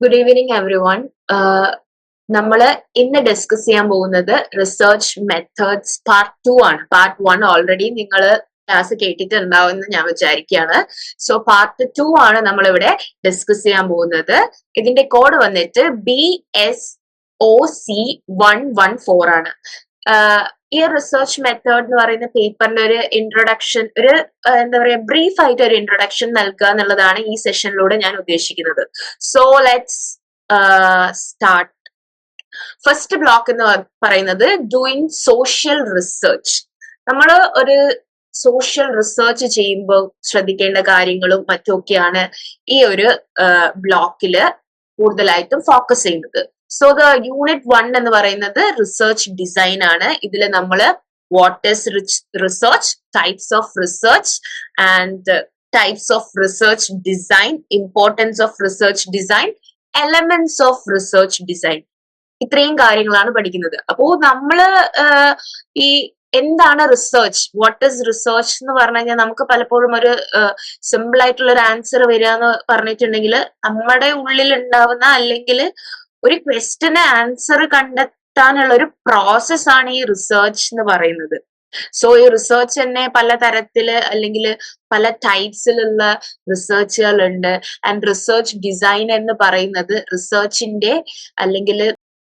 Good evening every one നമ്മൾ ഇന്ന് discuss ചെയ്യാൻ പോകുന്നത് റിസർച്ച് മെത്തേഡ്സ് പാർട്ട് ടു ആണ്. പാർട്ട് വൺ ഓൾറെഡി നിങ്ങൾ ക്ലാസ് കേട്ടിട്ടുണ്ടാവും എന്ന് ഞാൻ വിചാരിക്കുകയാണ്. സോ പാർട്ട് ടു ആണ് നമ്മൾ ഇവിടെ ഡിസ്കസ് ചെയ്യാൻ പോകുന്നത്. ഇതിന്റെ കോഡ് വന്നിട്ട് B S O C one one four ആണ്. ആഹ് ഈ റിസർച്ച് മെത്തേഡ് എന്ന് പറയുന്ന പേപ്പറിന് ഒരു ഇൻട്രൊഡക്ഷൻ ഒരു എന്താ പറയുക ബ്രീഫ് ആയിട്ട് ഒരു ഇൻട്രൊഡക്ഷൻ നൽകുക എന്നുള്ളതാണ് ഈ സെഷനിലൂടെ ഞാൻ ഉദ്ദേശിക്കുന്നത്. So let's start first block എന്ന് പറയുന്നത് ഡൂയിങ് സോഷ്യൽ റിസർച്ച് നമ്മൾ ഒരു സോഷ്യൽ റിസർച്ച് ചെയ്യുമ്പോൾ ശ്രദ്ധിക്കേണ്ട കാര്യങ്ങളും മറ്റുമൊക്കെയാണ് ഈ ഒരു ബ്ലോക്കിൽ കൂടുതലായിട്ടും ഫോക്കസ് ചെയ്യുന്നത്. സോ ദ യൂണിറ്റ് വൺ എന്ന് പറയുന്നത് റിസർച്ച് ഡിസൈൻ ആണ്. ഇതിൽ നമ്മൾ what is rich research types of research and types of research design importance of research design elements of research design ഇത്രയും കാര്യങ്ങളാണ് പഠിക്കുന്നത്. അപ്പോ നമ്മൾ ആഹ് ഈ എന്താണ് റിസർച്ച് വാട്ട് ഇസ് റിസർച്ച് എന്ന് പറഞ്ഞു കഴിഞ്ഞാൽ നമുക്ക് പലപ്പോഴും ഒരു സിമ്പിൾ ആയിട്ടുള്ള ഒരു ആൻസർ വരിക എന്ന് പറഞ്ഞിട്ടുണ്ടെങ്കിൽ നമ്മുടെ ഉള്ളിൽ ഉണ്ടാവുന്ന അല്ലെങ്കിൽ ഒരു ക്വസ്റ്റിന് ആൻസർ കണ്ടെത്താനുള്ള ഒരു പ്രോസസ് ആണ് ഈ റിസർച്ച് എന്ന് പറയുന്നത്. സോ ഈ റിസർച്ച് തന്നെ പല തരത്തിൽ അല്ലെങ്കിൽ പല ടൈപ്സിലുള്ള റിസർച്ചുകൾ ഉണ്ട് ആൻഡ് റിസർച്ച് ഡിസൈൻ എന്ന് പറയുന്നത് റിസർച്ചിന്റെ അല്ലെങ്കിൽ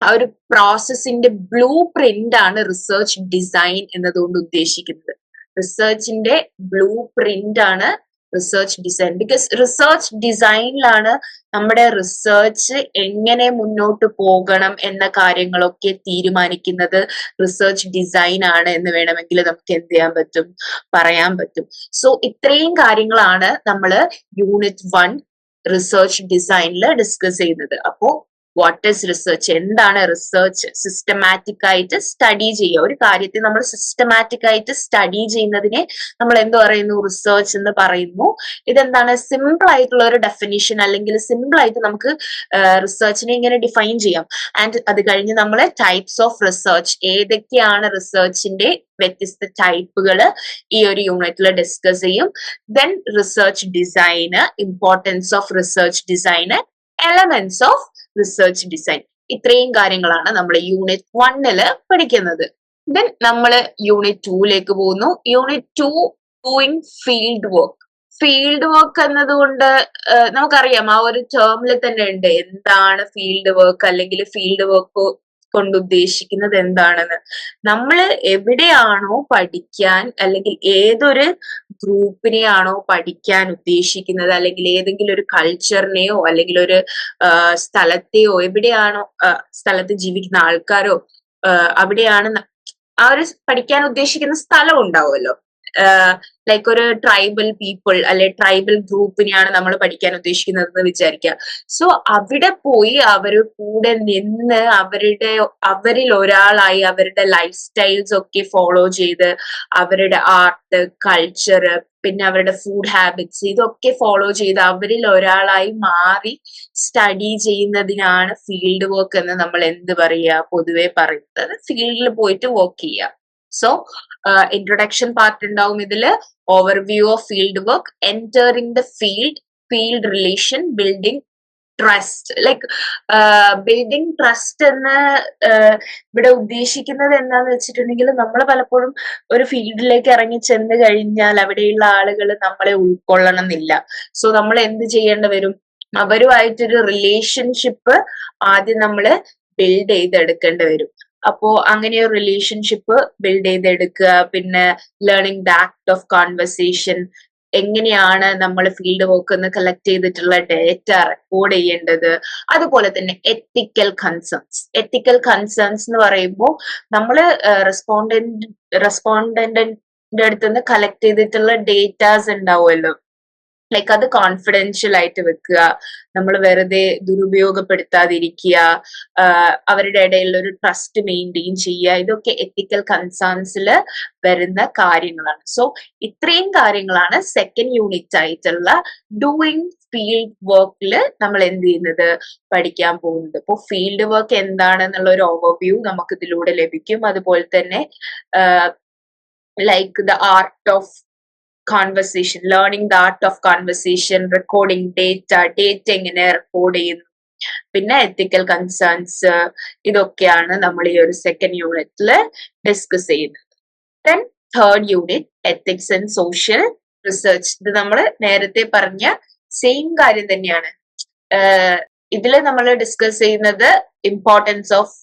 ആ ഒരു പ്രോസസ്സിന്റെ ബ്ലൂ പ്രിന്റ് ആണ് റിസർച്ച് ഡിസൈൻ എന്നതുകൊണ്ട് ഉദ്ദേശിക്കുന്നത്. റിസർച്ചിന്റെ ബ്ലൂ പ്രിന്റ് ആണ് റിസർച്ച് ഡിസൈൻ ബിക്കോസ് റിസർച്ച് ഡിസൈനിലാണ് നമ്മുടെ റിസർച്ച് എങ്ങനെ മുന്നോട്ട് പോകണം എന്ന കാര്യങ്ങളൊക്കെ തീരുമാനിക്കുന്നത് റിസർച്ച് ഡിസൈൻ ആണ് എന്ന് വേണമെങ്കിൽ നമുക്ക് എന്ത് ചെയ്യാൻ പറ്റും? പറയാൻ പറ്റും. സോ ഇത്രയും കാര്യങ്ങളാണ് നമ്മൾ യൂണിറ്റ് വൺ റിസർച്ച് ഡിസൈനിൽ ഡിസ്കസ് ചെയ്യുന്നത്. അപ്പോ വാട്ട് ഈസ് റിസർച്ച് എന്താണ് റിസർച്ച് സിസ്റ്റമാറ്റിക് ആയിട്ട് സ്റ്റഡി ചെയ്യുക. ഒരു കാര്യത്തെ നമ്മൾ സിസ്റ്റമാറ്റിക് ആയിട്ട് സ്റ്റഡി ചെയ്യുന്നതിനെ നമ്മൾ എന്ത് പറയുന്നു? റിസർച്ച് എന്ന് പറയുന്നു. ഇതെന്താണ്? സിമ്പിൾ ആയിട്ടുള്ള ഒരു ഡെഫിനിഷൻ അല്ലെങ്കിൽ സിമ്പിൾ ആയിട്ട് നമുക്ക് റിസർച്ചിനെ ഇങ്ങനെ ഡിഫൈൻ ചെയ്യാം. ആൻഡ് അത് കഴിഞ്ഞ് നമ്മൾ ടൈപ്സ് ഓഫ് റിസർച്ച് ഏതൊക്കെയാണ് റിസർച്ചിന്റെ വ്യത്യസ്ത ടൈപ്പുകൾ ഈ ഒരു യൂണിറ്റിൽ ഡിസ്കസ് ചെയ്യും. Then research design importance of research design elements of research design ഇത്രയും കാര്യങ്ങളാണ് നമ്മൾ യൂണിറ്റ് വണ്ണിൽ പഠിക്കുന്നത്. ദെൻ നമ്മൾ യൂണിറ്റ് ടൂയിലേക്ക് പോകുന്നു. Unit two doing field work field work എന്നതുകൊണ്ട് നമുക്കറിയാം ആ ഒരു ടേമിൽ തന്നെ ഉണ്ട്. എന്താണ് ഫീൽഡ് വർക്ക് അല്ലെങ്കിൽ ഫീൽഡ് വർക്ക് കൊണ്ട് ഉദ്ദേശിക്കുന്നത് എന്താണെന്ന് നമ്മൾ എവിടെയാണോ പഠിക്കാൻ അല്ലെങ്കിൽ ഏതൊരു ഗ്രൂപ്പിനെയാണോ പഠിക്കാൻ ഉദ്ദേശിക്കുന്നത് അല്ലെങ്കിൽ ഏതെങ്കിലും ഒരു കൾച്ചറിനെയോ അല്ലെങ്കിൽ ഒരു സ്ഥലത്തെയോ എവിടെയാണോ സ്ഥലത്ത് ജീവിക്കുന്ന ആൾക്കാരോ അവിടെയാണ് ആ ഒരു പഠിക്കാൻ ഉദ്ദേശിക്കുന്ന സ്ഥലം ഉണ്ടാവുമല്ലോ. ലൈക്ക് ഒരു ട്രൈബൽ പീപ്പിൾ അല്ലെ ട്രൈബൽ ഗ്രൂപ്പിനെയാണ് നമ്മൾ പഠിക്കാൻ ഉദ്ദേശിക്കുന്നത് എന്ന് വിചാരിക്കുക സോ അവിടെ പോയി അവർ കൂടെ നിന്ന് അവരുടെ അവരിൽ ഒരാളായി അവരുടെ ലൈഫ് സ്റ്റൈൽസ് ഒക്കെ ഫോളോ ചെയ്ത് അവരുടെ ആർട്ട് കൾച്ചർ പിന്നെ അവരുടെ ഫുഡ് ഹാബിറ്റ്സ് ഇതൊക്കെ ഫോളോ ചെയ്ത് അവരിൽ ഒരാളായി മാറി സ്റ്റഡി ചെയ്യുന്നതിനാണ് ഫീൽഡ് വർക്ക് എന്ന് നമ്മൾ എന്ത് പറയുക പൊതുവെ പറയുന്നത്. ഫീൽഡിൽ പോയിട്ട് വർക്ക് ചെയ്യുക. സോ ഇൻട്രൊഡക്ഷൻ പാർട്ട് ഉണ്ടാവും ഇതിൽ. Overview of field work entering the field field relation building trust like building trust എന്ന് ആഹ് ഇവിടെ ഉദ്ദേശിക്കുന്നത് എന്താന്ന് വെച്ചിട്ടുണ്ടെങ്കിൽ നമ്മൾ പലപ്പോഴും ഒരു ഫീൽഡിലേക്ക് ഇറങ്ങി ചെന്ന് കഴിഞ്ഞാൽ അവിടെയുള്ള ആളുകൾ നമ്മളെ ഉൾക്കൊള്ളണം എന്നില്ല സോ നമ്മൾ എന്ത് ചെയ്യേണ്ടി വരും? അവരുമായിട്ടൊരു റിലേഷൻഷിപ്പ് ആദ്യം നമ്മൾ ബിൽഡ് ചെയ്തെടുക്കേണ്ടി വരും. അപ്പോ അങ്ങനെ ഒരു റിലേഷൻഷിപ്പ് ബിൽഡ് ചെയ്തെടുക്കുക. പിന്നെ learning the act of conversation എങ്ങനെയാണ് നമ്മൾ ഫീൽഡ് വർക്ക് കളക്ട് ചെയ്തിട്ടുള്ള ഡേറ്റ റെക്കോർഡ് ചെയ്യേണ്ടത്? അതുപോലെ തന്നെ എത്തിക്കൽ കൺസേൺസ് എത്തിക്കൽ കൺസേൺസ് എന്ന് പറയുമ്പോൾ നമ്മൾ റെസ്പോണ്ടന്റ് റെസ്പോണ്ടന്റിന്റെ അടുത്ത് നിന്ന് കളക്ട് ചെയ്തിട്ടുള്ള ഡേറ്റാസ് ഉണ്ടാവുമല്ലോ. ലൈക്ക് അത് കോൺഫിഡൻഷ്യൽ ആയിട്ട് വെക്കുക. നമ്മൾ വെറുതെ ദുരുപയോഗപ്പെടുത്താതിരിക്കുക. അവരുടെ ഇടയിൽ ഒരു ട്രസ്റ്റ് മെയിന്റെയിൻ ചെയ്യുക. ഇതൊക്കെ എത്തിക്കൽ കൺസേൺസിൽ വരുന്ന കാര്യങ്ങളാണ്. സോ ഇത്രയും കാര്യങ്ങളാണ് സെക്കൻഡ് യൂണിറ്റ് ആയിട്ടുള്ള ഡൂയിങ് ഫീൽഡ് വർക്കിൽ നമ്മൾ എന്ത് ചെയ്യുന്നത്? പഠിക്കാൻ പോകുന്നത്. ഇപ്പോൾ ഫീൽഡ് വർക്ക് എന്താണെന്നുള്ള ഒരു ഓവർവ്യൂ നമുക്ക് ഇതിലൂടെ ലഭിക്കും. അതുപോലെ തന്നെ like the art of conversation learning the art of conversation recording data data എങ്ങനെ റെക്കോർഡ് ചെയ്യുന്നു. പിന്നെ എത്തിക്കൽ കൺസേൺസ് ഇതൊക്കെയാണ് നമ്മൾ ഈ ഒരു സെക്കൻഡ് യൂണിറ്റിൽ ഡിസ്കസ് ചെയ്യുന്നത്. Then third unit ethics and social research ഇത് നമ്മൾ നേരത്തെ പറഞ്ഞ സെയിം കാര്യം തന്നെയാണ്. ഇതിൽ നമ്മൾ ഡിസ്കസ് ചെയ്യുന്നത് importance of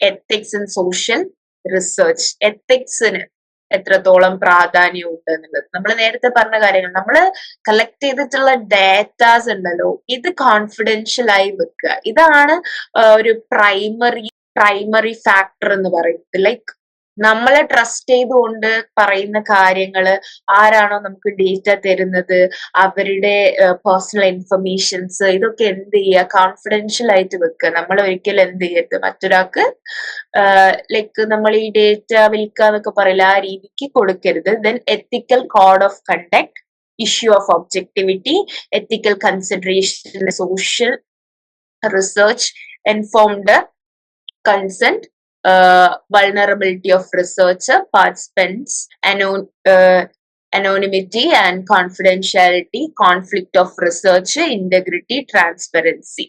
ethics and social research എത്തിക്സിന് എത്രത്തോളം പ്രാധാന്യം ഉണ്ട് എന്നുള്ളത്. നമ്മൾ നേരത്തെ പറഞ്ഞ കാര്യങ്ങൾ നമ്മൾ കളക്ട് ചെയ്തിട്ടുള്ള ഡാറ്റാസ് ഉണ്ടല്ലോ ഇത് കോൺഫിഡൻഷ്യൽ ആയി വെക്കുക. ഇതാണ് ഒരു പ്രൈമറി പ്രൈമറി ഫാക്ടർ എന്ന് പറയുന്നത്. ലൈക്ക് നമ്മളെ ട്രസ്റ്റ് ചെയ്തുകൊണ്ട് പറയുന്ന കാര്യങ്ങൾ ആരാണോ നമുക്ക് ഡേറ്റ തരുന്നത് അവരുടെ പേഴ്സണൽ ഇൻഫർമേഷൻസ് ഇതൊക്കെ എന്ത് ചെയ്യുക കോൺഫിഡൻഷ്യൽ ആയിട്ട് വെക്കുക നമ്മൾ ഒരിക്കലും എന്ത് ചെയ്യരുത്. മറ്റൊരാൾക്ക് ലൈക്ക് നമ്മൾ ഈ ഡേറ്റ വിൽക്കുക എന്നൊക്കെ പറയില്ല ആ രീതിക്ക് കൊടുക്കരുത്. Then ethical code of conduct issue of objectivity ethical consideration social research informed consent vulnerability of researcher, participants, anon uh, anonymity and confidentiality, conflict integrity, transparency.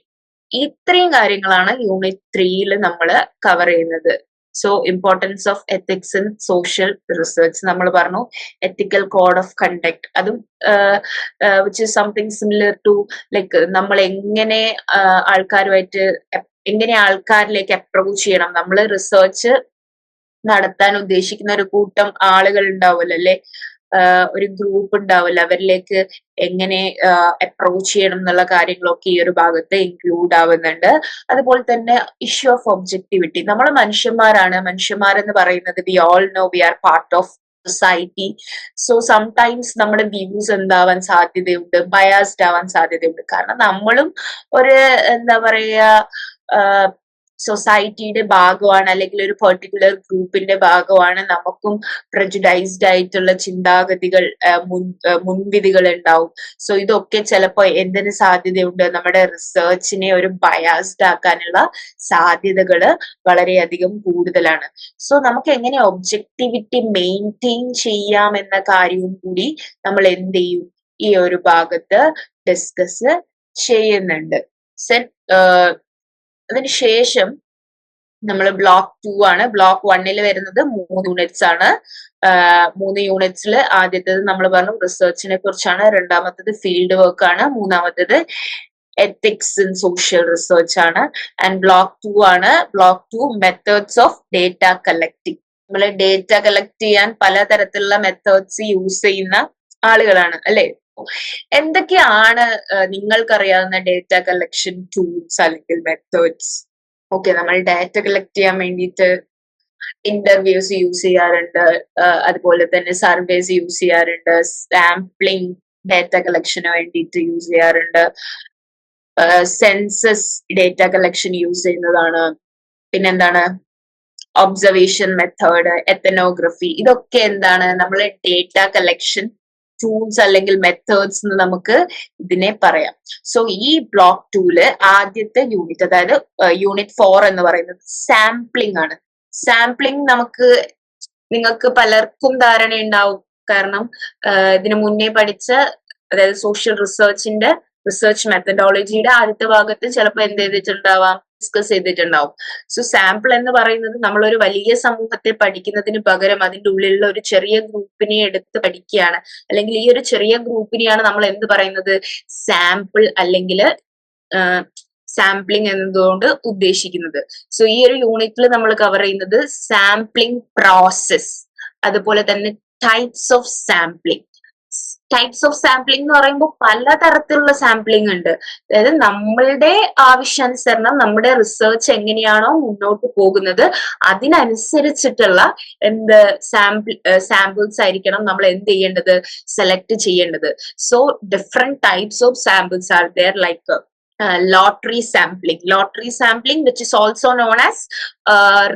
ഇത്രയും കാര്യങ്ങളാണ് യൂണിറ്റ് ത്രീയിൽ നമ്മൾ കവർ ചെയ്യുന്നത്. So importance of ethics in social research നമ്മൾ പറഞ്ഞു ethical code of conduct അതും which is something similar to like നമ്മൾ എങ്ങനെ ആൾക്കാരുമായിട്ട് എങ്ങനെ ആൾക്കാരിലേക്ക് അപ്രോച്ച് ചെയ്യണം? നമ്മൾ റിസർച്ച് നടത്താൻ ഉദ്ദേശിക്കുന്ന ഒരു കൂട്ടം ആളുകൾ ഉണ്ടാവുമല്ലോ അല്ലെ? ഒരു ഗ്രൂപ്പ് ഉണ്ടാവില്ല അവരിലേക്ക് എങ്ങനെ അപ്രോച്ച് ചെയ്യണം എന്നുള്ള കാര്യങ്ങളൊക്കെ ഈ ഒരു ഭാഗത്ത് ഇൻക്ലൂഡ് ആവുന്നുണ്ട്. അതുപോലെ തന്നെ ഇഷ്യൂ ഓഫ് ഒബ്ജക്ടിവിറ്റി നമ്മൾ മനുഷ്യന്മാരാണ്. മനുഷ്യന്മാരെന്ന് പറയുന്നത് we all know we are part of society so sometimes നമ്മുടെ വ്യൂസ് എന്താവാൻ സാധ്യതയുണ്ട്? ബയാസ്ഡ് ആവാൻ സാധ്യതയുണ്ട്. കാരണം നമ്മളും ഒരു എന്താ പറയാ സൊസൈറ്റിയുടെ ഭാഗമാണ് അല്ലെങ്കിൽ ഒരു പെർട്ടിക്കുലർ ഗ്രൂപ്പിന്റെ ഭാഗമാണ് നമുക്കും പ്രജുഡൈസ്ഡ് ആയിട്ടുള്ള ചിന്താഗതികൾ മുൻ മുൻവിധികൾ ഉണ്ടാവും. സോ ഇതൊക്കെ ചിലപ്പോൾ എന്തിന് സാധ്യതയുണ്ട്? നമ്മുടെ റിസർച്ചിനെ ഒരു ബയാസ്ഡ് ആക്കാനുള്ള സാധ്യതകൾ വളരെയധികം കൂടുതലാണ്. സോ നമുക്ക് എങ്ങനെ ഒബ്ജക്ടിവിറ്റി മെയിന്റെയിൻ ചെയ്യാം എന്ന കാര്യവും കൂടി നമ്മൾ എന്ത് ചെയ്യും? ഈ ഒരു ഭാഗത്ത് ഡിസ്കസ് ചെയ്യുന്നുണ്ട്. സെൻ അതിനുശേഷം നമ്മൾ ബ്ലോക്ക് ടു ആണ്. ബ്ലോക്ക് വണ്ണിൽ വരുന്നത് മൂന്ന് യൂണിറ്റ്സ് ആണ്. മൂന്ന് യൂണിറ്റ്സിൽ ആദ്യത്തേത് നമ്മൾ പറഞ്ഞു റിസർച്ചിനെ കുറിച്ചാണ്. രണ്ടാമത്തേത് ഫീൽഡ് വർക്ക് ആണ്. മൂന്നാമത്തേത് എത്തിക്സ് ഇൻ സോഷ്യൽ റിസർച്ച് ആണ്. ആൻഡ് ബ്ലോക്ക് ടു ആണ്. Block two methods of data collecting നമ്മൾ ഡേറ്റ കളക്ട് ചെയ്യാൻ പലതരത്തിലുള്ള മെത്തേഡ്സ് യൂസ് ചെയ്യുന്ന ആളുകളാണ് അല്ലെ? എന്തൊക്കെയാണ് നിങ്ങൾക്കറിയാവുന്ന ഡേറ്റ കളക്ഷൻ ടൂൾസ് അല്ലെങ്കിൽ മെത്തേഡ്സ് ഓക്കെ നമ്മൾ ഡാറ്റ കളക്ട് ചെയ്യാൻ വേണ്ടിയിട്ട് ഇന്റർവ്യൂസ് യൂസ് ചെയ്യാറുണ്ട്. അതുപോലെ തന്നെ സർവേസ് യൂസ് ചെയ്യാറുണ്ട്. സാമ്പിളിംഗ് ഡാറ്റ കളക്ഷന് വേണ്ടിയിട്ട് യൂസ് ചെയ്യാറുണ്ട്. സെൻസസ് ഡേറ്റ കളക്ഷൻ യൂസ് ചെയ്യുന്നതാണ്. പിന്നെന്താണ്? ഒബ്സർവേഷൻ മെത്തേഡ് എത്തനോഗ്രഫി ഇതൊക്കെ എന്താണ്? നമ്മൾ ഡേറ്റ കളക്ഷൻ ടൂൾസ് അല്ലെങ്കിൽ മെത്തേഡ്സ് എന്ന് നമുക്ക് ഇതിനെ പറയാം. സോ ഈ ബ്ലോക്ക് ടൂൽ ആദ്യത്തെ യൂണിറ്റ് അതായത് യൂണിറ്റ് ഫോർ എന്ന് പറയുന്നത് സാമ്പിളിംഗ് ആണ്. സാമ്പിളിംഗ് നമുക്ക് നിങ്ങൾക്ക് പലർക്കും ധാരണ ഉണ്ടാവും. കാരണം ഇതിനു മുന്നേ പഠിച്ച അതായത് സോഷ്യൽ റിസർച്ചിന്റെ റിസർച്ച് മെത്തഡോളജിയുടെ ആദ്യത്തെ ഭാഗത്ത് ചിലപ്പോൾ എന്ത് ചെയ്തിട്ടുണ്ടാവാം? ഡിസ്കസ് ചെയ്തിട്ടുണ്ടാവും. സോ സാമ്പിൾ എന്ന് പറയുന്നത് നമ്മൾ ഒരു വലിയ സമൂഹത്തെ പഠിക്കുന്നതിന് പകരം അതിന്റെ ഉള്ളിലുള്ള ഒരു ചെറിയ ഗ്രൂപ്പിനെ എടുത്ത് പഠിക്കുകയാണ്. അല്ലെങ്കിൽ ഈ ഒരു ചെറിയ ഗ്രൂപ്പിനെയാണ് നമ്മൾ എന്ത് പറയുന്നത്? സാമ്പിൾ അല്ലെങ്കിൽ സാമ്പിളിംഗ് എന്നതുകൊണ്ട് ഉദ്ദേശിക്കുന്നത്. സോ ഈ ഒരു യൂണിറ്റിൽ നമ്മൾ കവർ ചെയ്യുന്നത് സാമ്പിളിംഗ് പ്രോസസ് അതുപോലെ തന്നെ types of sampling types of sampling എന്ന് പറയുമ്പോൾ പല തരത്തിലുള്ള സാമ്പിളിംഗ് ഉണ്ട്. അതായത് നമ്മളുടെ ആവശ്യാനുസരണം നമ്മുടെ റിസർച്ച് എങ്ങനെയാണോ മുന്നോട്ട് പോകുന്നത് അതിനനുസരിച്ചിട്ടുള്ള എന്ത് സാമ്പിൾ സാമ്പിൾസ് ആയിരിക്കണം നമ്മൾ എന്ത് ചെയ്യേണ്ടത് സെലക്ട് ചെയ്യേണ്ടത്. So different types of samples are there like lottery sampling lottery sampling which is also known as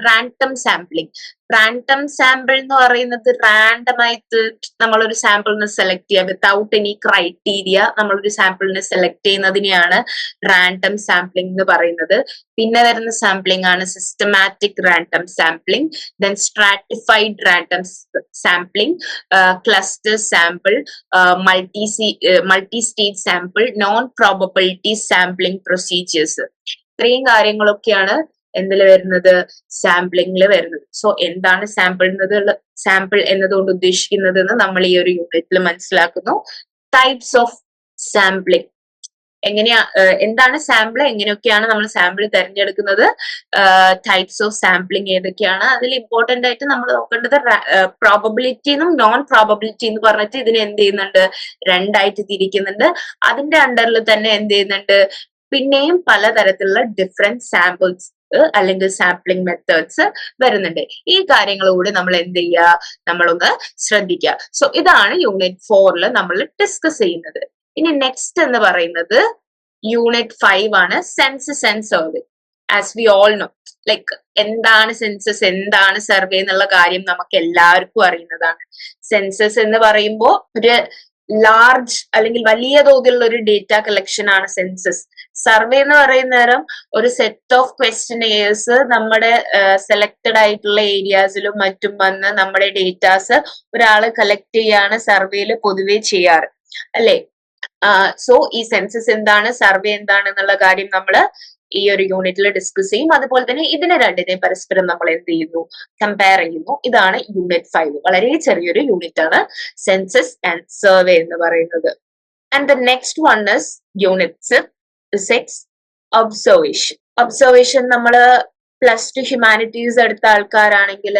random sampling random sample എന്ന് പറയുന്നത് റാൻഡം ആയിട്ട് നമ്മളൊരു സാമ്പിളിനെ സെലക്ട് ചെയ്യുക. വിത്തൗട്ട് എനി ക്രൈറ്റീരിയ നമ്മളൊരു സാമ്പിളിനെ സെലക്ട് ചെയ്യുന്നതിനെയാണ് റാൻഡം സാമ്പിളിംഗ് എന്ന് പറയുന്നത്. പിന്നെ വരുന്ന സാമ്പിളിംഗ് ആണ് systematic random sampling then stratified random sampling cluster sample multi multi state sample non probability sampling procedures ഇത്രയും കാര്യങ്ങളൊക്കെയാണ് എന്തിൽ വരുന്നത്? സാമ്പിളിംഗിൽ വരുന്നത്. സോ എന്താണ് സാമ്പിൾ എന്നത് സാമ്പിൾ എന്നതുകൊണ്ട് ഉദ്ദേശിക്കുന്നത് എന്ന് നമ്മൾ ഈ ഒരു യൂണിറ്റിൽ മനസ്സിലാക്കുന്നു. ടൈപ്സ് ഓഫ് സാമ്പിളിംഗ് എങ്ങനെയാ എന്താണ് സാമ്പിൾ എങ്ങനെയൊക്കെയാണ് നമ്മൾ സാമ്പിൾ തിരഞ്ഞെടുക്കുന്നത്? ടൈപ്സ് ഓഫ് സാമ്പിളിംഗ് ഏതൊക്കെയാണ്? അതിൽ ഇമ്പോർട്ടന്റ് ആയിട്ട് നമ്മൾ നോക്കേണ്ടത് പ്രോബബിലിറ്റി എന്നും നോൺ പ്രോബബിലിറ്റി എന്ന് പറഞ്ഞിട്ട് ഇതിനെ എന്ത് ചെയ്യുന്നുണ്ട്? രണ്ടായിട്ട് തിരിക്കുന്നുണ്ട്. അതിന്റെ അണ്ടറിൽ തന്നെ എന്ത് ചെയ്യുന്നുണ്ട്? പിന്നെയും പലതരത്തിലുള്ള ഡിഫറെന്റ് സാമ്പിൾസ് അല്ലെങ്കിൽ സാമ്പിളിംഗ് മെത്തേഡ്സ് വരുന്നുണ്ട്. ഈ കാര്യങ്ങൾ കൂടി നമ്മൾ എന്ത് ചെയ്യുക? നമ്മളൊന്ന് ശ്രദ്ധിക്കുക. സോ ഇതാണ് യൂണിറ്റ് ഫോറിൽ നമ്മൾ ഡിസ്കസ് ചെയ്യുന്നത്. ഇനി നെക്സ്റ്റ് എന്ന് പറയുന്നത് യൂണിറ്റ് ഫൈവ് ആണ് census and survey as we all know like എന്താണ് സെൻസസ് എന്താണ് സർവേ എന്നുള്ള കാര്യം നമുക്ക് എല്ലാവർക്കും അറിയുന്നതാണ്. സെൻസസ് എന്ന് പറയുമ്പോൾ ഒരു ലാർജ് അല്ലെങ്കിൽ വലിയ തോതിലുള്ള ഒരു ഡേറ്റ കളക്ഷൻ ആണ് സെൻസസ് സർവേ എന്ന് പറയുന്ന നേരം ഒരു സെറ്റ് ഓഫ് ക്വസ്റ്റിനേഴ്സ് നമ്മുടെ സെലക്റ്റഡ് ആയിട്ടുള്ള ഏരിയാസിലും മറ്റും വന്ന് നമ്മുടെ ഡേറ്റാസ് ഒരാൾ കളക്ട് ചെയ്യാണ് സർവേയിൽ പൊതുവെ ചെയ്യാറ്. അല്ലെ? സോ ഈ സെൻസസ് എന്താണ്? സർവേ എന്താണ്? എന്നുള്ള കാര്യം നമ്മൾ ഈ ഒരു യൂണിറ്റിൽ ഡിസ്കസ് ചെയ്യും. അതുപോലെ തന്നെ ഇതിനെ രണ്ടിനെ പരസ്പരം നമ്മൾ എന്ത് ചെയ്യുന്നു? കമ്പയർ ചെയ്യുന്നു. ഇതാണ് യൂണിറ്റ് ഫൈവ് വളരെ ചെറിയൊരു യൂണിറ്റ് ആണ്. സെൻസസ് ആൻഡ് സർവേ എന്ന് പറയുന്നത്. And the next one is unit six observation observation നമ്മൾ പ്ലസ് ടു ഹ്യൂമാനിറ്റീസ് എടുത്ത ആൾക്കാരാണെങ്കിൽ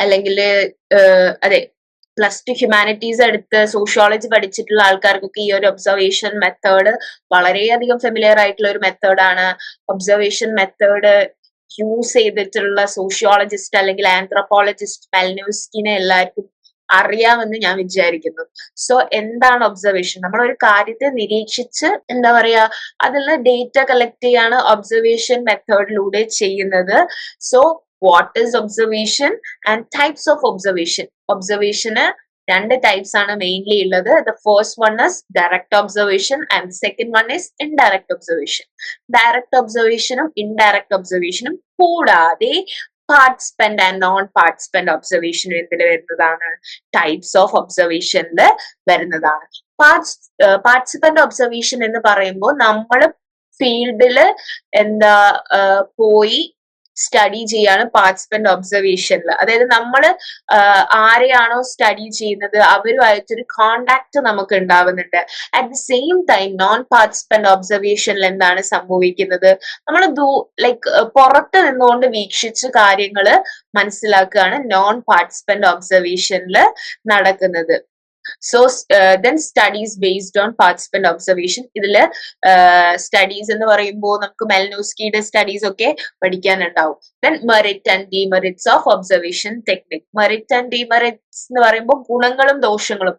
അല്ലെങ്കിൽ അതെ പ്ലസ് ടു ഹ്യൂമാനിറ്റീസ് എടുത്ത് സോഷ്യോളജി പഠിച്ചിട്ടുള്ള ആൾക്കാർക്കൊക്കെ ഈ ഒരു ഒബ്സർവേഷൻ മെത്തേഡ് വളരെയധികം ഫെമിലിയർ ആയിട്ടുള്ള ഒരു മെത്തേഡാണ് ഒബ്സർവേഷൻ മെത്തേഡ് യൂസ് ചെയ്തിട്ടുള്ള സോഷ്യോളജിസ്റ്റ് അല്ലെങ്കിൽ ആന്ത്രപ്പോളജിസ്റ്റ് മെൽന്യൂസ്കിനെ എല്ലാവർക്കും അറിയാമെന്ന് ഞാൻ വിചാരിക്കുന്നു. സോ എന്താണ് ഒബ്സർവേഷൻ നമ്മൾ ഒരു കാര്യത്തെ നിരീക്ഷിച്ച് എന്താ പറയാ അതിൽ ഡേറ്റ കളക്ട് ചെയ്യാണ് ഒബ്സർവേഷൻ മെത്തേഡിലൂടെ ചെയ്യുന്നത്. So what is observation and types of observation ഒബ്സർവേഷന് രണ്ട് ടൈപ്സ് ആണ് മെയിൻലി ഉള്ളത്. The first one is direct observation and second one is indirect observation direct ഒബ്സർവേഷനും indirect ഒബ്സർവേഷനും കൂടാതെ participant and non participant observation ഇതിൽ വരുന്നതാണ്? ടൈപ്സ് ഓഫ് ഒബ്സർവേഷനിൽ വരുന്നതാണ്. Participant observation എന്ന് പറയുമ്പോൾ നമ്മൾ ഫീൽഡിൽ എന്താ പോയി സ്റ്റഡി ചെയ്യാണ് പാർട്ടിസിപ്പന്റ് ഒബ്സർവേഷനിൽ അതായത് നമ്മൾ ആരെയാണോ സ്റ്റഡി ചെയ്യുന്നത് അവരുമായിട്ടൊരു കോണ്ടാക്ട് നമുക്ക് ഉണ്ടാവുന്നുണ്ട്. At the same time non participant ഒബ്സർവേഷനിൽ എന്താണ് സംഭവിക്കുന്നത്? നമ്മൾ ലൈക്ക് പുറത്ത് നിന്നുകൊണ്ട് വീക്ഷിച്ച് കാര്യങ്ങൾ മനസ്സിലാക്കുകയാണ് നോൺ പാർട്ടിസിപ്പന്റ് ഒബ്സർവേഷനിൽ നടക്കുന്നത്. So then studies based on participant observation ഇതിൽ സ്റ്റഡീസ് എന്ന് പറയുമ്പോൾ നമുക്ക് മെൽനോസ്കിയുടെ സ്റ്റഡീസ് ഒക്കെ പഠിക്കാനുണ്ടാവും. Then merit and demerits of observation technique merit and demerits എന്ന് പറയുമ്പോൾ ഗുണങ്ങളും ദോഷങ്ങളും.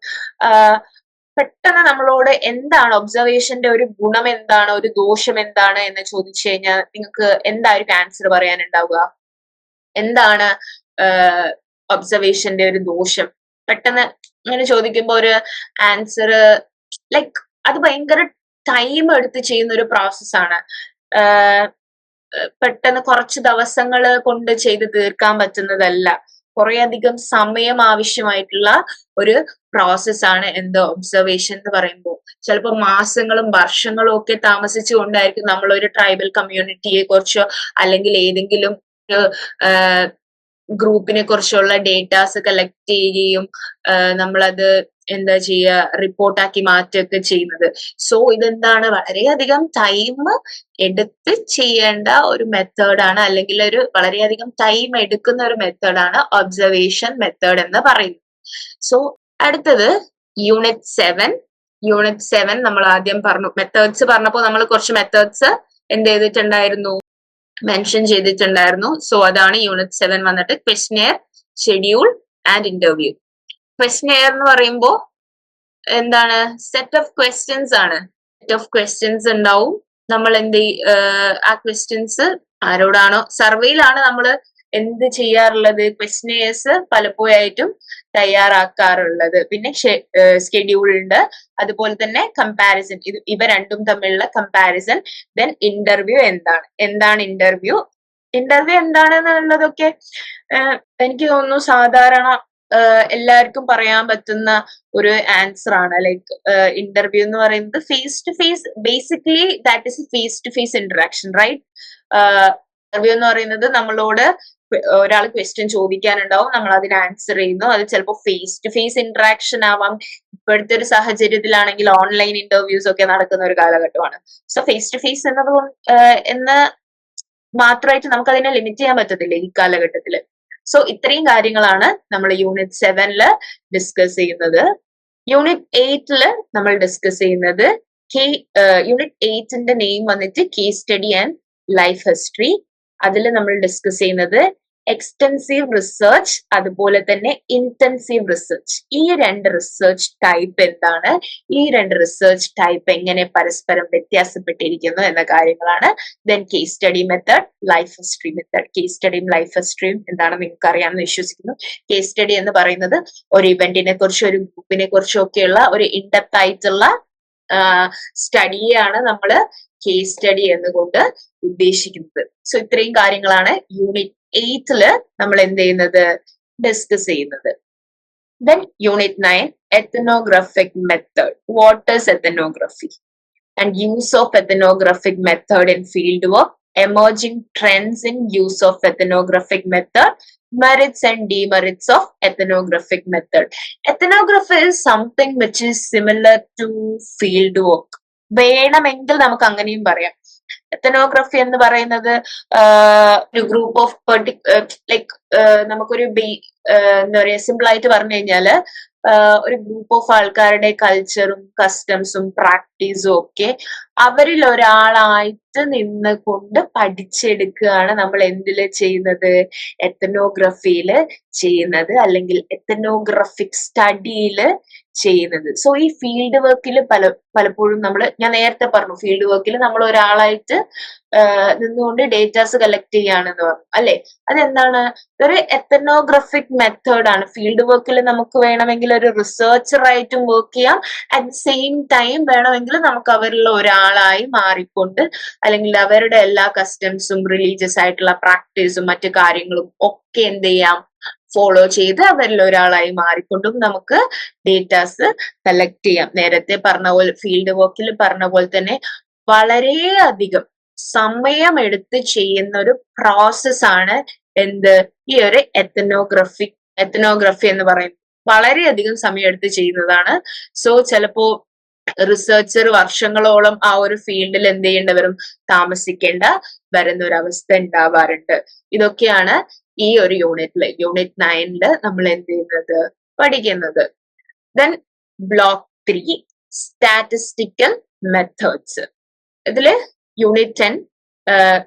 പെട്ടെന്ന് നമ്മളോട് എന്താണ് ഒബ്സർവേഷന്റെ ഒരു ഗുണം എന്താണ് ഒരു ദോഷം എന്താണ് എന്ന് ചോദിച്ചു കഴിഞ്ഞാൽ നിങ്ങൾക്ക് എന്തായിരിക്കും ആൻസർ പറയാനുണ്ടാവുക? എന്താണ് ഒബ്സർവേഷന്റെ ഒരു ദോഷം? പെട്ടെന്ന് ഇങ്ങനെ ചോദിക്കുമ്പോ ഒരു ആൻസർ ലൈക്ക് അത് ഭയങ്കര ടൈം എടുത്ത് ചെയ്യുന്ന ഒരു പ്രോസസ്സാണ് പെട്ടെന്ന് കുറച്ച് ദിവസങ്ങൾ കൊണ്ട് ചെയ്ത് തീർക്കാൻ പറ്റുന്നതല്ല. കുറെ അധികം സമയം ആവശ്യമായിട്ടുള്ള ഒരു പ്രോസസ്സാണ് എന്ത് ഒബ്സർവേഷൻ എന്ന് പറയുമ്പോൾ ചിലപ്പോൾ മാസങ്ങളും വർഷങ്ങളും ഒക്കെ താമസിച്ചുകൊണ്ടായിരിക്കും നമ്മളൊരു ട്രൈബൽ കമ്മ്യൂണിറ്റിയെ കുറിച്ചോ അല്ലെങ്കിൽ ഏതെങ്കിലും ഗ്രൂപ്പിനെ കുറിച്ചുള്ള ഡേറ്റാസ് കളക്ട് ചെയ്യുകയും നമ്മളത് എന്താ ചെയ്യുക റിപ്പോർട്ടാക്കി മാറ്റുകയൊക്കെ ചെയ്യുന്നത്. സോ ഇതെന്താണ്? വളരെയധികം ടൈം എടുത്ത് ചെയ്യേണ്ട ഒരു മെത്തേഡാണ് അല്ലെങ്കിൽ ഒരു വളരെയധികം ടൈം എടുക്കുന്ന ഒരു മെത്തേഡാണ് ഒബ്സർവേഷൻ മെത്തേഡ് എന്ന് പറയുന്നത്. സോ അടുത്തത് യൂണിറ്റ് സെവൻ യൂണിറ്റ് സെവൻ നമ്മൾ ആദ്യം പറഞ്ഞു മെത്തേഡ്സ് പറഞ്ഞപ്പോൾ നമ്മൾ കുറച്ച് മെത്തേഡ്സ് എന്ത് ചെയ്തിട്ടുണ്ടായിരുന്നു? മെൻഷൻ ചെയ്തിട്ടുണ്ടായിരുന്നു. സോ അതാണ് യൂണിറ്റ് സെവൻ വന്നിട്ട് questionnaire schedule and interview questionnaire എന്ന് പറയുമ്പോൾ എന്താണ്? സെറ്റ് ഓഫ് ക്വസ്റ്റ്യൻസ് ആണ്. സെറ്റ് ഓഫ് ക്വസ്റ്റ്യൻസ് ഉണ്ടാവും. നമ്മൾ എന്ത് ആ ക്വസ്റ്റ്യൻസ് ആരോടാണോ സർവേയിലാണ് നമ്മൾ എന്ത് ചെയ്യാറുള്ളത്? ക്വസ്റ്റ്യനേഴ്സ് പലപ്പോഴായിട്ടും തയ്യാറാക്കാറുള്ളത്. പിന്നെ സ്കെഡ്യൂൾ ഉണ്ട്. അതുപോലെ തന്നെ കമ്പാരിസൺ ഇത് ഇവ രണ്ടും തമ്മിലുള്ള കമ്പാരിസൺ ദെൻ ഇന്റർവ്യൂ എന്താണ്? എന്താണ് ഇന്റർവ്യൂ ഇന്റർവ്യൂ എന്താണെന്നുള്ളതൊക്കെ എനിക്ക് തോന്നുന്നു സാധാരണ എല്ലാവർക്കും പറയാൻ പറ്റുന്ന ഒരു ആൻസർ ആണ്. ലൈക്ക് ഇന്റർവ്യൂ എന്ന് പറയുന്നത് face to face basically that is face to face interaction right interview എന്ന് പറയുന്നത് നമ്മളോട് ഒരാൾ ക്വസ്റ്റ്യൻ ചോദിക്കാനുണ്ടാവും നമ്മൾ അതിന് ആൻസർ ചെയ്യുന്നു. അത് ചിലപ്പോൾ ഫേസ് ടു ഫേസ് ഇന്ററാക്ഷൻ ആവാം. ഇപ്പോഴത്തെ ഒരു സാഹചര്യത്തിലാണെങ്കിൽ ഓൺലൈൻ ഇന്റർവ്യൂസ് ഒക്കെ നടക്കുന്ന ഒരു കാലഘട്ടമാണ്. സോ ഫേസ് ടു ഫേസ് എന്നത് എന്ന് മാത്രമായിട്ട് നമുക്ക് അതിനെ ലിമിറ്റ് ചെയ്യാൻ പറ്റത്തില്ല ഈ കാലഘട്ടത്തിൽ സോ ഇത്രയും കാര്യങ്ങളാണ് നമ്മൾ യൂണിറ്റ് സെവനിൽ ഡിസ്കസ് ചെയ്യുന്നത്. യൂണിറ്റ് എയ്റ്റിൽ നമ്മൾ ഡിസ്കസ് ചെയ്യുന്നത് കെ യൂണിറ്റ് എയ്റ്റിന്റെ നെയിം വന്നിട്ട് case study and life history അതിൽ നമ്മൾ ഡിസ്കസ് ചെയ്യുന്നത് എക്സ്റ്റെൻസീവ് റിസർച്ച് അതുപോലെ തന്നെ ഇന്റൻസീവ് റിസർച്ച് ഈ രണ്ട് റിസർച്ച് ടൈപ്പ് എന്താണ്? ഈ രണ്ട് റിസർച്ച് ടൈപ്പ് എങ്ങനെ പരസ്പരം വ്യത്യാസപ്പെട്ടിരിക്കുന്നു എന്ന കാര്യങ്ങളാണ്. Then case study method life history method case സ്റ്റഡിയും life ഹിസ്റ്ററിയും എന്താണ് നിങ്ങൾക്ക് അറിയാമെന്ന് വിശ്വസിക്കുന്നു. കേസ് സ്റ്റഡി എന്ന് പറയുന്നത് ഒരു ഇവന്റിനെ കുറിച്ചോ ഒരു ഗ്രൂപ്പിനെ കുറിച്ചും ഒക്കെയുള്ള ഒരു ഇൻഡെപ്ത് ആയിട്ടുള്ള സ്റ്റഡിയാണ് നമ്മൾ കേസ് സ്റ്റഡി എന്നുകൊണ്ട് ഉദ്ദേശിക്കുന്നത്. സോ ഇത്രയും കാര്യങ്ങളാണ് യൂണിറ്റ് എയ്റ്റിൽ നമ്മൾ എന്ത് ചെയ്യുന്നത്? ഡിസ്കസ് ചെയ്യുന്നത്. Then unit nine ethnographic method what's ethnography and use of ethnographic method in field work emerging trends in use of ethnographic method merits and demerits of ethnographic method. Ethnography is something which is similar to field work. വേണമെങ്കിൽ നമുക്ക് അങ്ങനെയും പറയാം. Ethnography എന്ന് പറയുന്നത് ഒരു group of പെർട്ടി like നമുക്കൊരു ബി എന്താ പറയാ സിമ്പിൾ ആയിട്ട് പറഞ്ഞു കഴിഞ്ഞാൽ ഒരു ഗ്രൂപ്പ് ഓഫ് ആൾക്കാരുടെ കൾച്ചറും കസ്റ്റംസും പ്രാക്ടീസും ഒക്കെ അവരിൽ ഒരാളായിട്ട് നിന്ന് കൊണ്ട് പഠിച്ചെടുക്കുകയാണ് നമ്മൾ എന്തിൽ ചെയ്യുന്നത്? എത്തനോഗ്രഫിയിൽ ചെയ്യുന്നത് അല്ലെങ്കിൽ എത്തനോഗ്രഫിക് സ്റ്റഡിയിൽ ചെയ്യുന്നത്. സോ ഈ ഫീൽഡ് വർക്കിൽ പല പലപ്പോഴും നമ്മൾ ഞാൻ നേരത്തെ പറഞ്ഞു ഫീൽഡ് വർക്കിൽ നമ്മൾ ഒരാളായിട്ട് നിന്നുകൊണ്ട് ഡേറ്റാസ് കളക്ട് ചെയ്യാണെന്ന് പറഞ്ഞു അല്ലെ? അതെന്താണ്? ഒരു എത്തനോഗ്രഫിക് മെത്തേഡ് ആണ്. ഫീൽഡ് വർക്കിൽ നമുക്ക് വേണമെങ്കിൽ ഒരു റിസർച്ചറായിട്ടും വർക്ക് ചെയ്യാം. അറ്റ് സെയിം ടൈം വേണമെങ്കിൽ നമുക്ക് അവരിൽ ഒരാളായി മാറിക്കൊണ്ട് അല്ലെങ്കിൽ അവരുടെ എല്ലാ കസ്റ്റംസും റിലീജിയസ് ആയിട്ടുള്ള പ്രാക്ടീസും മറ്റു കാര്യങ്ങളും ഒക്കെ എന്ത് ചെയ്യാം? ഫോളോ ചെയ്ത് അവരിൽ ഒരാളായി മാറിക്കൊണ്ടും നമുക്ക് ഡേറ്റാസ് കളക്ട് ചെയ്യാം. നേരത്തെ പറഞ്ഞ പോലെ ഫീൽഡ് വർക്കിൽ പറഞ്ഞ പോലെ തന്നെ വളരെയധികം സമയമെടുത്ത് ചെയ്യുന്ന ഒരു പ്രോസസ് ആണ് എന്ത്? ഈ ഒരു എത്തനോഗ്രഫി എത്തനോഗ്രഫി എന്ന് പറയുന്നത്. വളരെയധികം സമയം എടുത്ത് ചെയ്യുന്നതാണ്. സോ ചിലപ്പോ റിസർച്ചർ വർഷങ്ങളോളം ആ ഒരു ഫീൽഡിൽ എന്ത് ചെയ്യേണ്ടവരും താമസിക്കേണ്ട വരുന്ന ഒരു അവസ്ഥ ഉണ്ടാവാറുണ്ട് ഇതൊക്കെയാണ് ഈ ഒരു യൂണിറ്റിൽ യൂണിറ്റ് നയനിൽ നമ്മൾ എന്ത് ചെയ്യുന്നത്? പഠിക്കുന്നത്. Then block three statistical methods ഇതിൽ unit ten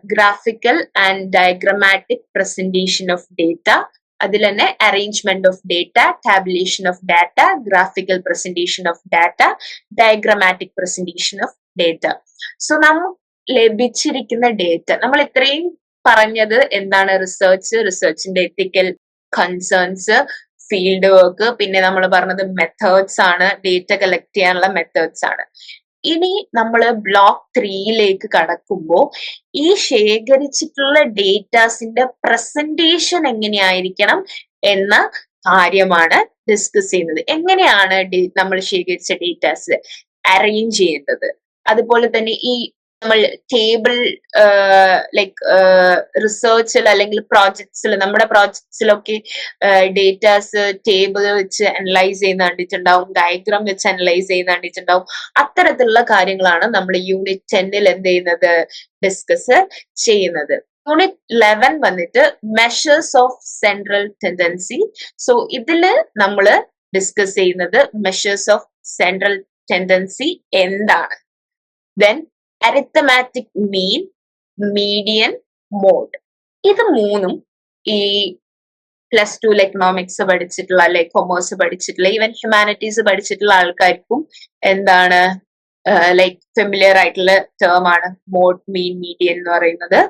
graphical and diagrammatic presentation of data അതിൽ തന്നെ arrangement of data tabulation of data graphical presentation of data diagrammatic presentation of data so നമ്മൾ ലഭിച്ചിരിക്കുന്ന ഡേറ്റ നമ്മൾ ഇത്രയും പറഞ്ഞത് എന്താണ് റിസർച്ച് റിസർച്ചിന്റെ എത്തിക്കൽ കൺസേൺസ് ഫീൽഡ് വർക്ക് പിന്നെ നമ്മൾ പറഞ്ഞത് മെത്തേഡ്സ് ആണ് ഡേറ്റ കളക്ട് ചെയ്യാനുള്ള മെത്തേഡ്സ് ആണ്. ഇനി നമ്മൾ ബ്ലോക്ക് ത്രീയിലേക്ക് കടക്കുമ്പോൾ ഈ ശേഖരിച്ചിട്ടുള്ള ഡേറ്റാസിന്റെ പ്രസന്റേഷൻ എങ്ങനെയായിരിക്കണം എന്ന കാര്യമാണ് ഡിസ്കസ് ചെയ്യുന്നത്. എങ്ങനെയാണ് നമ്മൾ ശേഖരിച്ച ഡേറ്റാസ് അറേഞ്ച് ചെയ്യേണ്ടത് അതുപോലെ തന്നെ ഈ നമ്മൾ ടേബിൾ ലൈക്ക് റിസർച്ചിൽ അല്ലെങ്കിൽ പ്രോജക്ട്സിൽ നമ്മുടെ പ്രോജക്ട്സിലൊക്കെ ഡേറ്റാസ് ടേബിൾ വെച്ച് അനലൈസ് ചെയ്യുന്ന കണ്ടിട്ടുണ്ടാവും ഡയഗ്രാം വെച്ച് അനലൈസ് ചെയ്യുന്ന കണ്ടിട്ടുണ്ടാവും അത്തരത്തിലുള്ള കാര്യങ്ങളാണ് നമ്മൾ യൂണിറ്റ് ടെന്നിൽ എന്ത് ചെയ്യുന്നത് ഡിസ്കസ് ചെയ്യുന്നത്. യൂണിറ്റ് ലെവൻ വന്നിട്ട് measures of central tendency so ഇതിൽ നമ്മൾ ഡിസ്കസ് ചെയ്യുന്നത് മെഷേഴ്സ് ഓഫ് സെൻട്രൽ ടെൻഡൻസി എന്താണ്? Then arithmetic mean median mode ഇത് മൂന്നും ഈ പ്ലസ് ടുവിൽ എക്കണോമിക്സ് പഠിച്ചിട്ടുള്ള അല്ലെ കൊമേഴ്സ് പഠിച്ചിട്ടുള്ള ഈവൻ ഹ്യൂമാനിറ്റീസ് പഠിച്ചിട്ടുള്ള ആൾക്കാർക്കും എന്താണ് ലൈക്ക് ഫെമിലിയർ ആയിട്ടുള്ള ടേം ആണ് മോഡ് മീൻ മീഡിയൻ എന്ന് പറയുന്നത്.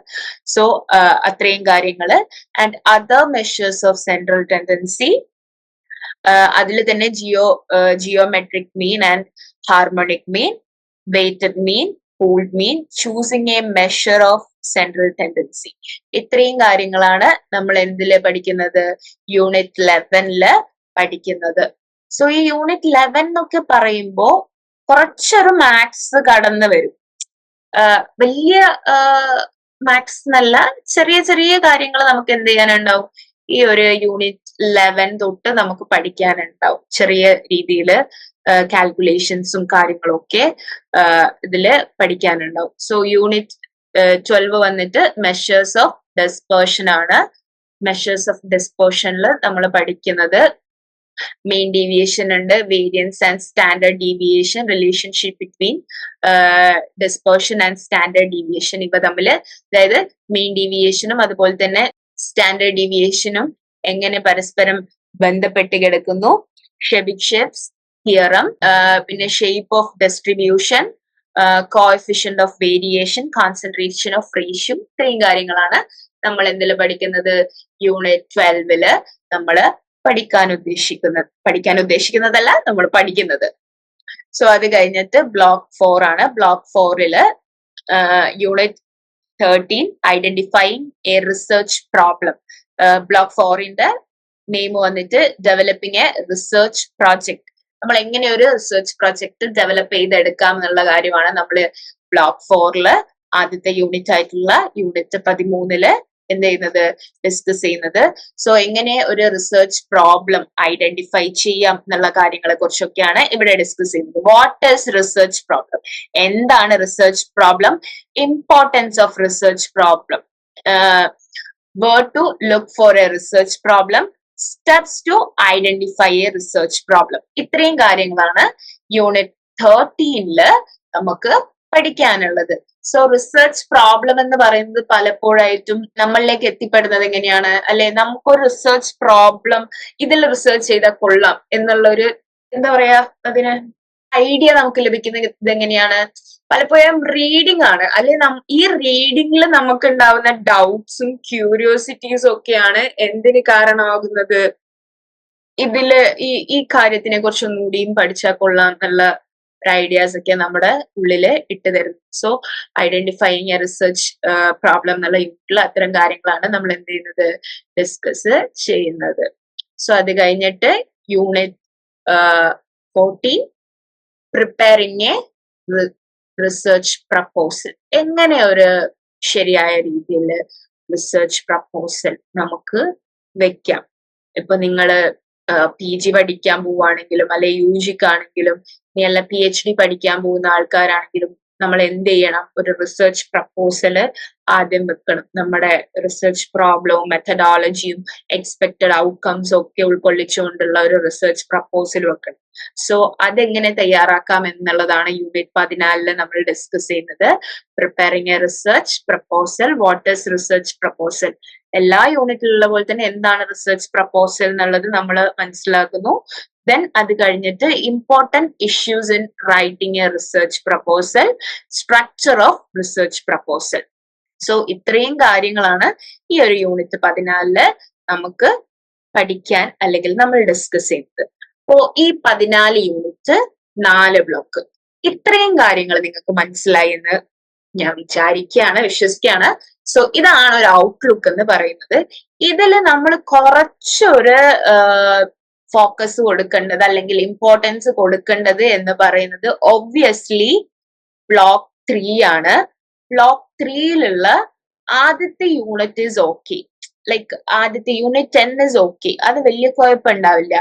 സോ അത്രയും കാര്യങ്ങൾ and other measures of central tendency അതിൽ തന്നെ geo geometric mean and harmonic mean weighted mean pooled mean choosing a measure of central tendency ഇത്രയും കാര്യങ്ങളാണ് നമ്മൾ എന്തിൽ പഠിക്കുന്നത്? യൂണിറ്റ് ലെവനിൽ പഠിക്കുന്നത്. സോ ഈ യൂണിറ്റ് ലെവൻ എന്നൊക്കെ പറയുമ്പോൾ കുറച്ചൊരു മാത്സ് കടന്നു വരും. വലിയ മാത്സ് എന്നല്ല ചെറിയ ചെറിയ കാര്യങ്ങൾ നമുക്ക് എന്ത് ചെയ്യാനുണ്ടാവും? ഈ ഒരു യൂണിറ്റ് ലെവൻ തൊട്ട് നമുക്ക് പഠിക്കാനുണ്ടാവും. ചെറിയ രീതിയിൽ കാൽക്കുലേഷൻസും കാര്യങ്ങളും ഒക്കെ ഇതിൽ പഠിക്കാനുണ്ടാവും. സോ യൂണിറ്റ് ട്വൽവ് വന്നിട്ട് മെഷേഴ്സ് ഓഫ് ഡെസ്പേർഷൻ ആണ്. മെഷേഴ്സ് ഓഫ് ഡെസ്പേർഷനിൽ നമ്മൾ പഠിക്കുന്നത് മെയിൻ ഡീവിയേഷൻ ഉണ്ട് variance and standard deviation relationship between dispersion and standard deviation ഇവ തമ്മിൽ അതായത് മെയിൻ ഡീവിയേഷനും അതുപോലെ തന്നെ സ്റ്റാൻഡേർഡ് ഡീവിയേഷനും എങ്ങനെ പരസ്പരം ബന്ധപ്പെട്ട് കിടക്കുന്നു. ഷെബിക്ഷെപ്സ് തിയറം പിന്നെ shape of distribution coefficient of variation concentration of റേഷ്യം ഇത്രയും കാര്യങ്ങളാണ് നമ്മൾ എന്തിൽ പഠിക്കുന്നത്? യൂണിറ്റ് ട്വൽവിൽ നമ്മൾ പഠിക്കാൻ ഉദ്ദേശിക്കുന്നത് പഠിക്കാൻ ഉദ്ദേശിക്കുന്നതല്ല നമ്മൾ പഠിക്കുന്നത്. സോ അത് കഴിഞ്ഞിട്ട് ബ്ലോക്ക് ഫോർ ആണ്. ബ്ലോക്ക് ഫോറിൽ unit thirteen identifying a research problem block ഫോറിന്റെ നെയിം വന്നിട്ട് ഡെവലപ്പിംഗ് എ റിസർച്ച് പ്രോജക്ട് നമ്മൾ എങ്ങനെ ഒരു റിസർച്ച് പ്രോജക്റ്റ് ഡെവലപ്പ് ചെയ്തെടുക്കാം എന്നുള്ള കാര്യമാണ് നമ്മൾ ബ്ലോക്ക് ഫോറിൽ ആദ്യത്തെ യൂണിറ്റ് ആയിട്ടുള്ള യൂണിറ്റ് പതിമൂന്നിൽ എന്ത് ചെയ്യുന്നത്? ഡിസ്കസ് ചെയ്യുന്നത്. സോ എങ്ങനെ ഒരു റിസർച്ച് പ്രോബ്ലം ഐഡന്റിഫൈ ചെയ്യാം എന്നുള്ള കാര്യങ്ങളെ കുറിച്ചൊക്കെയാണ് ഇവിടെ ഡിസ്കസ് ചെയ്യുന്നത്. വാട്ട് ഈസ് റിസർച്ച് പ്രോബ്ലം എന്താണ് research problem importance of research problem where to look for a research problem steps to identify a research problem ഇത്രയും കാര്യങ്ങളാണ് യൂണിറ്റ് തേർട്ടീനിൽ നമുക്ക് പഠിക്കാനുള്ളത്. സോ റിസർച്ച് പ്രോബ്ലം എന്ന് പറയുന്നത് പലപ്പോഴായിട്ടും നമ്മളിലേക്ക് എത്തിപ്പെടുന്നത് എങ്ങനെയാണ്? അല്ലെ നമുക്കൊരു റിസർച്ച് പ്രോബ്ലം ഇതിൽ റിസർച്ച് ചെയ്താൽ കൊള്ളാം എന്നുള്ള ഒരു എന്താ പറയാ അതിന് ഐഡിയ നമുക്ക് ലഭിക്കുന്നത് ഇതെങ്ങനെയാണ്? പലപ്പോഴും റീഡിംഗ് ആണ്. അല്ലെ ഈ റീഡിംഗിൽ നമുക്ക് ഉണ്ടാവുന്ന ഡൗട്ട്സും ക്യൂരിയോസിറ്റീസും ഒക്കെയാണ് എന്തിന് കാരണമാകുന്നത്? ഇതിൽ ഈ ഈ കാര്യത്തിനെ കുറിച്ച് ഒന്നുകൂടിയും പഠിച്ചാൽ കൊള്ളാം എന്നുള്ള ഐഡിയാസ് ഒക്കെ നമ്മുടെ ഉള്ളിൽ ഇട്ട് തരുന്നു so identifying a research problem എന്നുള്ള യൂണിറ്റിൽ അത്തരം കാര്യങ്ങളാണ് നമ്മൾ എന്ത് ചെയ്യുന്നത്? ഡിസ്കസ് ചെയ്യുന്നത്. സോ അത് കഴിഞ്ഞിട്ട് unit fourteen preparing a research proposal എങ്ങനെ ഒരു ശരിയായ രീതിയിൽ റിസർച്ച് പ്രപ്പോസൽ നമുക്ക് വെക്കാം? ഇപ്പൊ നിങ്ങൾ പി ജി പഠിക്കാൻ പോവുകയാണെങ്കിലും അല്ലെ യു ജിക്കാണെങ്കിലും ഇനി അല്ല പി എച്ച് ഡി പഠിക്കാൻ പോകുന്ന ആൾക്കാരാണെങ്കിലും നമ്മൾ എന്ത് ചെയ്യണം? ഒരു റിസർച്ച് പ്രപ്പോസൽ ആദ്യം വെക്കണം. നമ്മുടെ റിസർച്ച് പ്രോബ്ലവും മെത്തഡോളജിയും എക്സ്പെക്റ്റഡ് ഔട്ട്കംസും ഒക്കെ ഉൾക്കൊള്ളിച്ചുകൊണ്ടുള്ള ഒരു റിസർച്ച് പ്രപ്പോസൽ വെക്കണം. സോ അതെങ്ങനെ തയ്യാറാക്കാം എന്നുള്ളതാണ് യൂണിറ്റ് പതിനാലിൽ നമ്മൾ ഡിസ്കസ് ചെയ്യുന്നത്. Preparing a research proposal what is research proposal എല്ലാ യൂണിറ്റിലുള്ള പോലെ തന്നെ എന്താണ് റിസർച്ച് പ്രപ്പോസൽ എന്നുള്ളത് നമ്മൾ മനസ്സിലാക്കുന്നു. ദെൻ അത് കഴിഞ്ഞിട്ട് important issues in writing a research proposal structure of research proposal so ഇത്രയും കാര്യങ്ങളാണ് ഈ ഒരു യൂണിറ്റ് പതിനാലിൽ നമുക്ക് പഠിക്കാൻ അല്ലെങ്കിൽ നമ്മൾ ഡിസ്കസ് ചെയ്തത്. അപ്പോ ഈ പതിനാല് യൂണിറ്റ് നാല് ബ്ലോക്ക് ഇത്രയും കാര്യങ്ങൾ നിങ്ങൾക്ക് മനസ്സിലായി എന്ന് ഞാൻ വിചാരിക്കുകയാണ് വിശ്വസിക്കുകയാണ്. സോ ഇതാണ് ഒരു ഔട്ട്ലുക്ക് എന്ന് പറയുന്നത്. ഇതിൽ നമ്മൾ കുറച്ചൊരു ഫോക്കസ് കൊടുക്കേണ്ടത് അല്ലെങ്കിൽ ഇമ്പോർട്ടൻസ് കൊടുക്കേണ്ടത് എന്ന് പറയുന്നത് ഒബ്വിയസ്ലി ബ്ലോക്ക് ത്രീ ആണ്. ബ്ലോക്ക് ത്രീയിലുള്ള ആദ്യത്തെ യൂണിറ്റ് ഇസ് ഓക്കെ ലൈക്ക് ആദ്യത്തെ യൂണിറ്റ് ടെൻ ഇസ് ഓക്കെ അത് വലിയ കുഴപ്പമുണ്ടാവില്ല.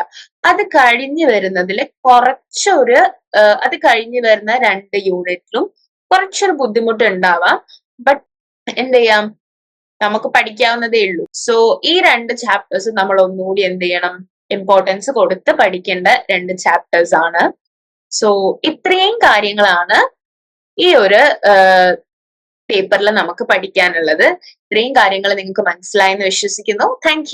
അത് കഴിഞ്ഞു വരുന്നതിൽ കുറച്ചൊരു അത് കഴിഞ്ഞു വരുന്ന രണ്ട് യൂണിറ്റിലും കുറച്ചൊരു ബുദ്ധിമുട്ട് ഉണ്ടാവാം ബട്ട് എന്ത് ചെയ്യാം നമുക്ക് പഠിക്കാവുന്നതേ ഉള്ളൂ. സോ ഈ രണ്ട് ചാപ്റ്റേഴ്സ് നമ്മൾ ഒന്നുകൂടി എന്ത് ചെയ്യണം? ഇമ്പോർട്ടൻസ് കൊടുത്ത് പഠിക്കേണ്ട രണ്ട് ചാപ്റ്റേഴ്സ് ആണ്. സോ ഇത്രയും കാര്യങ്ങളാണ് ഈ ഒരു പേപ്പറിൽ നമുക്ക് പഠിക്കാനുള്ളത്. ഇത്രയും കാര്യങ്ങൾ നിങ്ങൾക്ക് മനസ്സിലായെന്ന് വിശ്വസിക്കുന്നു. താങ്ക്